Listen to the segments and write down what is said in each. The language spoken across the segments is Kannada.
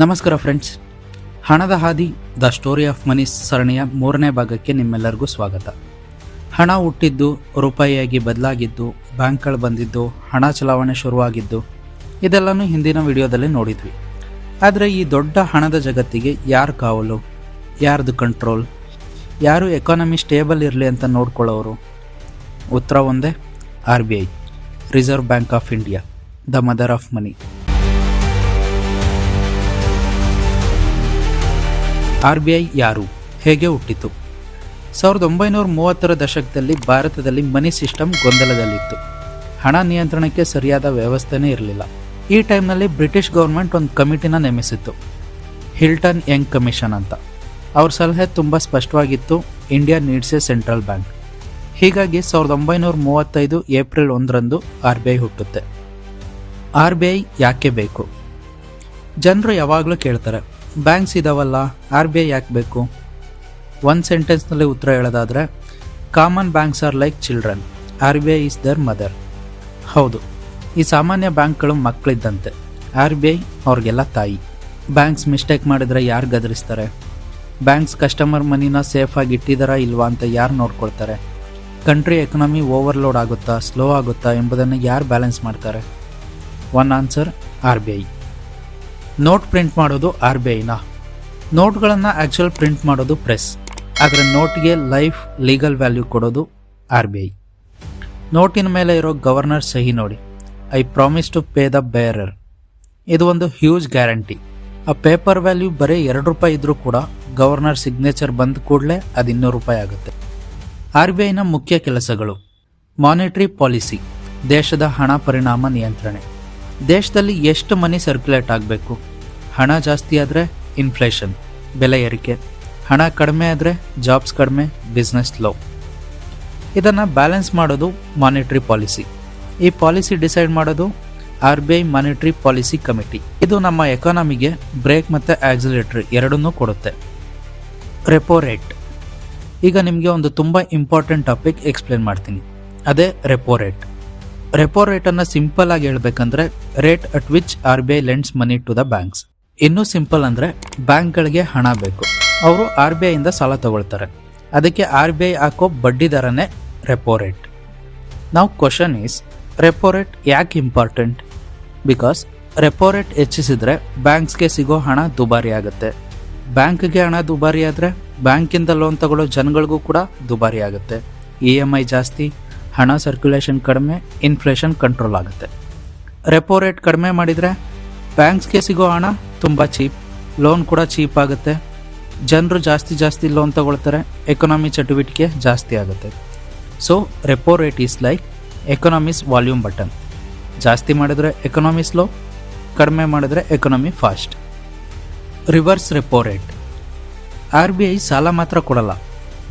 ನಮಸ್ಕಾರ ಫ್ರೆಂಡ್ಸ್ ಹಣದ ಹಾದಿ ದ ಸ್ಟೋರಿ ಆಫ್ ಮನಿ ಸರಣಿಯ ಮೂರನೇ ಭಾಗಕ್ಕೆ ನಿಮ್ಮೆಲ್ಲರಿಗೂ ಸ್ವಾಗತ. ಹಣ ಹುಟ್ಟಿದ್ದು, ರೂಪಾಯಿಯಾಗಿ ಬದಲಾಗಿದ್ದು, ಬ್ಯಾಂಕ್ಗಳು ಬಂದಿದ್ದು, ಹಣ ಚಲಾವಣೆ ಶುರುವಾಗಿದ್ದು, ಇದೆಲ್ಲನೂ ಹಿಂದಿನ ವಿಡಿಯೋದಲ್ಲಿ ನೋಡಿದ್ವಿ. ಆದರೆ ಈ ದೊಡ್ಡ ಹಣದ ಜಗತ್ತಿಗೆ ಯಾರು ಕಾವಲು? ಯಾರ್ದು ಕಂಟ್ರೋಲ್ ಯಾರು ಎಕಾನಮಿ ಸ್ಟೇಬಲ್ ಇರಲಿ ಅಂತ ನೋಡ್ಕೊಳ್ಳೋರು? ಉತ್ತರ ಒಂದೇ R B I Reserve Bank of India the mother of money R B I ಯಾರು? ಹೇಗೆ ಹುಟ್ಟಿತು? ಸಾವಿರದ ಒಂಬೈನೂರ ಮೂವತ್ತರ ದಶಕದಲ್ಲಿ ಭಾರತದಲ್ಲಿ ಮನಿ ಸಿಸ್ಟಮ್ ಗೊಂದಲದಲ್ಲಿತ್ತು. ಹಣ ನಿಯಂತ್ರಣಕ್ಕೆ ಸರಿಯಾದ ವ್ಯವಸ್ಥೆನೇ ಇರಲಿಲ್ಲ. ಈ ಟೈಮ್ನಲ್ಲಿ ಬ್ರಿಟಿಷ್ ಗೌರ್ಮೆಂಟ್ ಒಂದು ಕಮಿಟಿನ ನೇಮಿಸಿತ್ತು. ಹಿಲ್ಟನ್ ಯಂಗ್ ಕಮಿಷನ್ ಅಂತ. ಅವ್ರ ಸಲಹೆ ತುಂಬ ಸ್ಪಷ್ಟವಾಗಿತ್ತು. India needs a central bank. ಹೀಗಾಗಿ ಸಾವಿರದ ಒಂಬೈನೂರ ಮೂವತ್ತೈದು ಏಪ್ರಿಲ್ ಒಂದರಂದು ಆರ್ ಬಿ ಐ ಹುಟ್ಟುತ್ತೆ. ಆರ್ ಬಿ ಐ ಯಾಕೆ ಬೇಕು? ಜನರು ಯಾವಾಗಲೂ ಕೇಳ್ತಾರೆ. ಬ್ಯಾಂಕ್ಸ್ ಇದಾವಲ್ಲ, ಆರ್ ಬಿ ಐ ಯಾಕೆ ಬೇಕು? ಒಂದು ಸೆಂಟೆನ್ಸ್ನಲ್ಲಿ ಉತ್ತರ ಹೇಳೋದಾದರೆ common banks are like children R B I is the mother ಹೌದು, ಈ ಸಾಮಾನ್ಯ ಬ್ಯಾಂಕ್ಗಳು ಮಕ್ಕಳಿದ್ದಂತೆ ಆರ್ ಬಿ ಐ ಅವ್ರಿಗೆಲ್ಲ ತಾಯಿ. ಬ್ಯಾಂಕ್ಸ್ ಮಿಸ್ಟೇಕ್ ಮಾಡಿದರೆ ಯಾರು ಗದರಿಸ್ತಾರೆ? ಬ್ಯಾಂಕ್ಸ್ ಕಸ್ಟಮರ್ ಮನಿನ ಸೇಫಾಗಿ ಇಟ್ಟಿದ್ದಾರಾ ಇಲ್ವಾ ಅಂತ ಯಾರು ನೋಡ್ಕೊಳ್ತಾರೆ? ಕಂಟ್ರಿ ಎಕನಾಮಿ ಓವರ್ಲೋಡ್ ಆಗುತ್ತಾ, ಸ್ಲೋ ಆಗುತ್ತಾ ಎಂಬುದನ್ನು ಯಾರು ಬ್ಯಾಲೆನ್ಸ್ ಮಾಡ್ತಾರೆ? One answer R B I. Note print ಮಾಡೋದು ಆರ್ ಬಿ ಐನ ನೋಟ್ಗಳನ್ನು ಆ್ಯಕ್ಚುಲ್ ಪ್ರಿಂಟ್ ಮಾಡೋದು ಪ್ರೆಸ್ ಆದರೆ ನೋಟ್ಗೆ ಲೈಫ್ ಲೀಗಲ್ ವ್ಯಾಲ್ಯೂ ಕೊಡೋದು ಆರ್ ಬಿ ಐ ನೋಟಿನ ಮೇಲೆ ಇರೋ ಗವರ್ನರ್ ಸಹಿ ನೋಡಿ. I promise to pay the bearer ಇದು ಒಂದು ಹ್ಯೂಜ್ ಗ್ಯಾರಂಟಿ ಆ ಪೇಪರ್ ವ್ಯಾಲ್ಯೂ ಬರೀ ಎರಡು ರೂಪಾಯಿ ಇದ್ರೂ ಕೂಡ ಗವರ್ನರ್ ಸಿಗ್ನೇಚರ್ ಬಂದ ಕೂಡಲೇ ಅದು ಇನ್ನೂರು ರೂಪಾಯಿ ಆಗುತ್ತೆ. ಆರ್ ಬಿ ಐನ ಮುಖ್ಯ ಕೆಲಸಗಳು. ಮಾನಿಟರಿ ಪಾಲಿಸಿ ದೇಶದ ಹಣ ಪರಿಣಾಮ ನಿಯಂತ್ರಣೆ. ದೇಶದಲ್ಲಿ ಎಷ್ಟು ಮನಿ ಸರ್ಕ್ಯುಲೇಟ್ ಆಗಬೇಕು? ಹಣ ಜಾಸ್ತಿ ಆದರೆ ಇನ್ಫ್ಲೇಷನ್ ಬೆಲೆ ಏರಿಕೆ. ಹಣ ಕಡಿಮೆ ಆದರೆ ಜಾಬ್ಸ್ ಕಡಿಮೆ ಬಿಸ್ನೆಸ್ ಲೋ ಇದನ್ನು ಬ್ಯಾಲೆನ್ಸ್ ಮಾಡೋದು ಮಾನಿಟ್ರಿ ಪಾಲಿಸಿ ಈ ಪಾಲಿಸಿ ಡಿಸೈಡ್ ಮಾಡೋದು R B I monetary policy committee ಇದು ನಮ್ಮ ಎಕಾನಮಿಗೆ ಬ್ರೇಕ್ ಮತ್ತು ಆಕ್ಸಿಲೇಟ್ರಿ ಎರಡನ್ನೂ ಕೊಡುತ್ತೆ. ರೆಪೋ ರೇಟ್ ಈಗ ನಿಮಗೆ ಒಂದು ತುಂಬ ಇಂಪಾರ್ಟೆಂಟ್ ಟಾಪಿಕ್ ಎಕ್ಸ್ಪ್ಲೇನ್ ಮಾಡ್ತೀನಿ. ಅದೇ ರೆಪೋ ರೇಟ್ ರೆಪೋ ರೇಟನ್ನು ಸಿಂಪಲ್ ಆಗಿ ಹೇಳ್ಬೇಕಂದ್ರೆ rate at which R B I lends money to the banks ಇನ್ನೂ ಸಿಂಪಲ್ ಅಂದರೆ, ಬ್ಯಾಂಕ್ಗಳಿಗೆ ಹಣ ಬೇಕು. ಅವರು ಆರ್ ಬಿ ಐಯಿಂದ ಸಾಲ ತಗೊಳ್ತಾರೆ. ಅದಕ್ಕೆ ಆರ್ ಬಿ ಐ ಹಾಕೋ ಬಡ್ಡಿ ದರನೇ ರೆಪೋ ರೇಟ್ ನಾವು ಕ್ವಶನ್ ಈಸ್ ರೆಪೋ ರೇಟ್ ಯಾಕೆ ಇಂಪಾರ್ಟೆಂಟ್ ಬಿಕಾಸ್ ರೆಪೋ ರೇಟ್ ಹೆಚ್ಚಿಸಿದ್ರೆ ಬ್ಯಾಂಕ್ಸ್ಗೆ ಸಿಗೋ ಹಣ ದುಬಾರಿ ಆಗುತ್ತೆ. ಬ್ಯಾಂಕ್ಗೆ ಹಣ ದುಬಾರಿ ಆದರೆ ಬ್ಯಾಂಕಿಂದ ಲೋನ್ ತಗೊಳ್ಳೋ ಜನಗಳಿಗೂ ಕೂಡ ದುಬಾರಿ ಆಗುತ್ತೆ. ಇ ಎಂ ಐ ಜಾಸ್ತಿ ಹಣ ಸರ್ಕ್ಯುಲೇಷನ್ ಕಡಿಮೆ ಇನ್ಫ್ಲೇಷನ್ ಕಂಟ್ರೋಲ್ ಆಗುತ್ತೆ. ರೆಪೋ ರೇಟ್ ಕಡಿಮೆ ಮಾಡಿದರೆ ಬ್ಯಾಂಕ್ಸ್ಗೆ ಸಿಗೋ ಹಣ ತುಂಬ ಚೀಪ್ ಲೋನ್ ಕೂಡ ಚೀಪ್ ಆಗುತ್ತೆ. ಜನರು ಜಾಸ್ತಿ ಜಾಸ್ತಿ ಲೋನ್ ತಗೊಳ್ತಾರೆ ಎಕನಾಮಿ ಚಟುವಟಿಕೆ ಜಾಸ್ತಿ ಆಗುತ್ತೆ. So repo rate is like economy's volume button ಜಾಸ್ತಿ ಮಾಡಿದರೆ ಎಕನಾಮಿ ಸ್ಲೋ ಕಡಿಮೆ ಮಾಡಿದರೆ economy fast reverse repo rate R B I ಸಾಲ ಮಾತ್ರ ಕೊಡಲ್ಲ.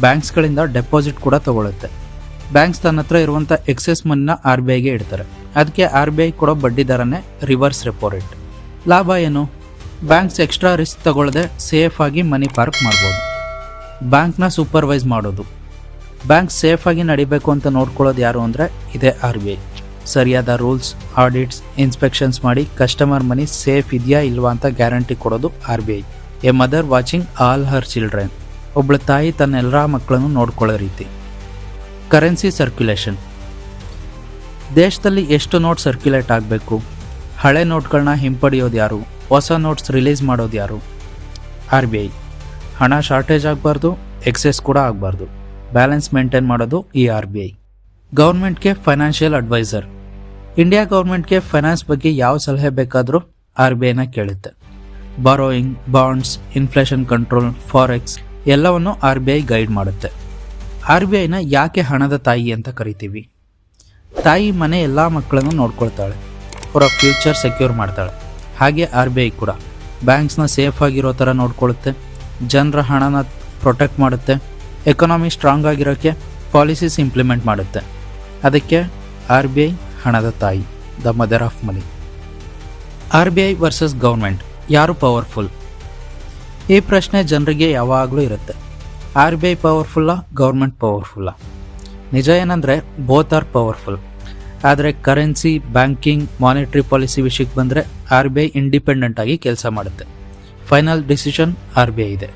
ಬ್ಯಾಂಕ್ಸ್ಗಳಿಂದ ಡೆಪಾಸಿಟ್ ಕೂಡ ತಗೊಳುತ್ತೆ. ಬ್ಯಾಂಕ್ಸ್ ತನ್ನ ಹತ್ರ ಇರುವಂಥ ಎಕ್ಸೆಸ್ ಮನಿನ ಆರ್ ಬಿ ಐಗೆ ಇಡ್ತಾರೆ. ಅದಕ್ಕೆ ಆರ್ ಬಿ ಐ ಕೊಡೋ ಬಡ್ಡಿ ದರನೇ ರಿವರ್ಸ್ ರೆಪೋ ರೇಟ್ ಲಾಭ ಏನು? ಬ್ಯಾಂಕ್ಸ್ ಎಕ್ಸ್ಟ್ರಾ ರಿಸ್ಕ್ ತಗೊಳ್ಳದೆ ಸೇಫ್ ಆಗಿ ಮನಿ ಪಾರ್ಕ್ ಮಾಡ್ಬೋದು. ಬ್ಯಾಂಕ್ನ ಸೂಪರ್ವೈಸ್ ಮಾಡೋದು. ಬ್ಯಾಂಕ್ ಸೇಫ್ ಆಗಿ ನಡಿಬೇಕು ಅಂತ ನೋಡ್ಕೊಳ್ಳೋದು ಯಾರು ಅಂದರೆ ಇದೇ ಆರ್ ಬಿ ಐ ಸರಿಯಾದ ರೂಲ್ಸ್, ಆಡಿಟ್ಸ್, ಇನ್ಸ್ಪೆಕ್ಷನ್ಸ್ ಮಾಡಿ ಕಸ್ಟಮರ್ ಮನಿ ಸೇಫ್ ಇದೆಯಾ ಇಲ್ವಾ ಅಂತ ಗ್ಯಾರಂಟಿ ಕೊಡೋದು R B I a mother watching all her children. ಒಬ್ಳ ತಾಯಿ ತನ್ನ ಎಲ್ಲ ಮಕ್ಕಳನ್ನು ನೋಡ್ಕೊಳ್ಳೋ ರೀತಿ. Currency circulation. ದೇಶದಲ್ಲಿ ಎಷ್ಟು ನೋಟ್ ಸರ್ಕ್ಯುಲೇಟ್ ಆಗಬೇಕು? ಹಳೆ ನೋಟ್ಗಳನ್ನ ಹಿಂಪಡೆಯೋದು ಯಾರು? ಹೊಸ ನೋಟ್ಸ್ ರಿಲೀಸ್ ಮಾಡೋದು ಯಾರು? R B I. ಹಣ ಶಾರ್ಟೇಜ್ ಆಗಬಾರ್ದು, ಎಕ್ಸೆಸ್ ಕೂಡ ಆಗಬಾರ್ದು. ಬ್ಯಾಲೆನ್ಸ್ ಮೇಂಟೈನ್ ಮಾಡೋದು ಈ ಆರ್ ಬಿ ಐ. ಗೌರ್ಮೆಂಟ್ಗೆ ಫೈನಾನ್ಷಿಯಲ್ ಅಡ್ವೈಸರ್. ಇಂಡಿಯಾ ಗೌರ್ಮೆಂಟ್ಗೆ ಫೈನಾನ್ಸ್ ಬಗ್ಗೆ ಯಾವ ಸಲಹೆ ಬೇಕಾದರೂ ಆರ್ ಬಿ ಐನ ಕೇಳುತ್ತೆ. Borrowing, bonds, inflation control, forex ಎಲ್ಲವನ್ನು ಆರ್ ಬಿ ಐ ಗೈಡ್ ಮಾಡುತ್ತೆ. ಆರ್ ಬಿ ಐನ ಯಾಕೆ ಹಣದ ತಾಯಿ ಅಂತ ಕರಿತೀವಿ? ತಾಯಿ ಮನೆ ಎಲ್ಲ ಮಕ್ಕಳನ್ನು ನೋಡ್ಕೊಳ್ತಾಳೆ. ಅವರ ಫ್ಯೂಚರ್ ಸೆಕ್ಯೂರ್ ಮಾಡ್ತಾಳೆ. ಹಾಗೆ ಆರ್ ಬಿ ಐ ಕೂಡ. ಬ್ಯಾಂಕ್ಸ್ನ ಸೇಫ್ ಆಗಿರೋ ಥರ ನೋಡ್ಕೊಳುತ್ತೆ. ಜನರ ಹಣನ ಪ್ರೊಟೆಕ್ಟ್ ಮಾಡುತ್ತೆ. ಎಕನಾಮಿ ಸ್ಟ್ರಾಂಗ್ ಆಗಿರೋಕ್ಕೆ ಪಾಲಿಸೀಸ್ ಇಂಪ್ಲಿಮೆಂಟ್ ಮಾಡುತ್ತೆ. ಅದಕ್ಕೆ ಆರ್ ಬಿ ಐ ಹಣದ ತಾಯಿ, the mother of money. R B I versus government, ಯಾರು ಪವರ್ಫುಲ್? ಈ ಪ್ರಶ್ನೆ ಜನರಿಗೆ ಯಾವಾಗಲೂ ಇರುತ್ತೆ. ಆರ್ ಬಿ ಐ ಪವರ್ಫುಲ್ಲ, ಗೌರ್ಮೆಂಟ್ ಪವರ್ಫುಲ್ಲ? ನಿಜ ಏನಂದರೆ ಬೋತ್ ಆರ್ ಪವರ್ಫುಲ್ ಆದರೆ ಕರೆನ್ಸಿ ಬ್ಯಾಂಕಿಂಗ್ ಮಾನಿಟ್ರಿ ಪಾಲಿಸಿ ವಿಷಯಕ್ಕೆ ಬಂದರೆ ಆರ್ ಬಿ ಐ ಇಂಡಿಪೆಂಡೆಂಟ್ ಆಗಿ ಕೆಲಸ ಮಾಡುತ್ತೆ. Final decision R B I ಇದೆ.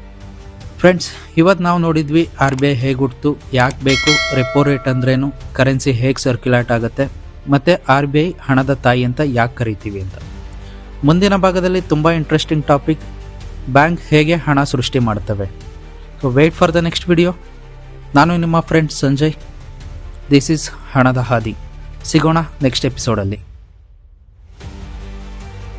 ಫ್ರೆಂಡ್ಸ್ ಇವತ್ತು ನಾವು ನೋಡಿದ್ವಿ ಆರ್ ಬಿ ಐ ಹೇಗೆ ಹುಡ್ತು ಯಾಕೆ ಬೇಕು ರೆಪೋ ರೇಟ್ ಅಂದ್ರೇನು ಕರೆನ್ಸಿ ಹೇಗೆ ಸರ್ಕ್ಯುಲೇಟ್ ಆಗುತ್ತೆ, ಮತ್ತು ಆರ್ ಬಿ ಐ ಹಣದ ತಾಯಿ ಅಂತ ಯಾಕೆ ಕರಿತೀವಿ ಅಂತ. ಮುಂದಿನ ಭಾಗದಲ್ಲಿ ತುಂಬ ಇಂಟ್ರೆಸ್ಟಿಂಗ್ ಟಾಪಿಕ್ ಬ್ಯಾಂಕ್ ಹೇಗೆ ಹಣ ಸೃಷ್ಟಿ ಮಾಡ್ತವೆ. Wait for the next video ನಾನು ನಿಮ್ಮ ಫ್ರೆಂಡ್ ಸಂಜಯ್. ದಿಸ್ ಈಸ್ ಹಣದ ಹಾದಿ. ಸಿಗೋಣ ನೆಕ್ಸ್ಟ್ ಎಪಿಸೋಡಲ್ಲಿ